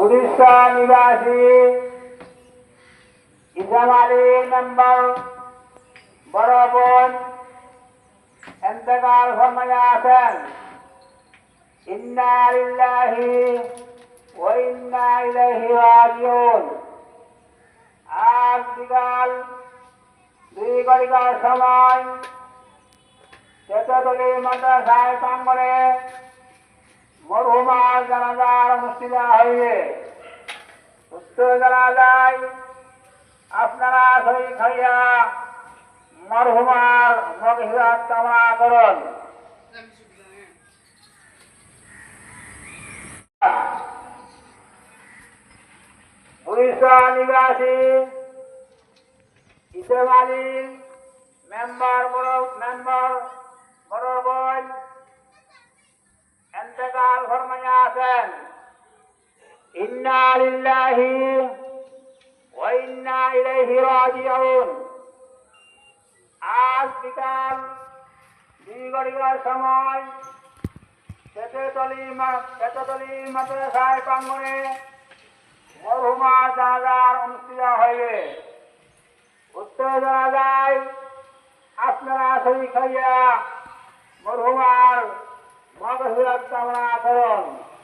উড়িষ্যা নিবাসী ইসাম আলী মেম্বার বড় বোন এতেকাল ফরমাইয়া আছেন। ইন্না লিল্লাহি ওয়া ইন্না ইলাইহি রাজিউন। আজ বিকাল দুই ঘটিকার সময় চেতলি মাদ্রাসায় প্রাঙ্গণে মরহুমার জানাজার অনুষ্ঠিত হইবে উত্তর জানাজায় আপনারা শরীর খাইয়া মরহুমার মগহিরাত কামনা করুন উড়িষ্যা নিবাসী ইসেম ফরমাইয়া আছেন। ইন্না লিল্লাহি ওয়া ইন্না ইলাইহি রাজিউন। আজ বিকাল দুই ঘটিকার সময় চেততলি চেততলি মাদ্রাসায় প্রাঙ্গণে মরহুমা উত্তর জানা যায় আপনারা শরীর খাইয়া মরহুমার মগহিরাত কামনা করুন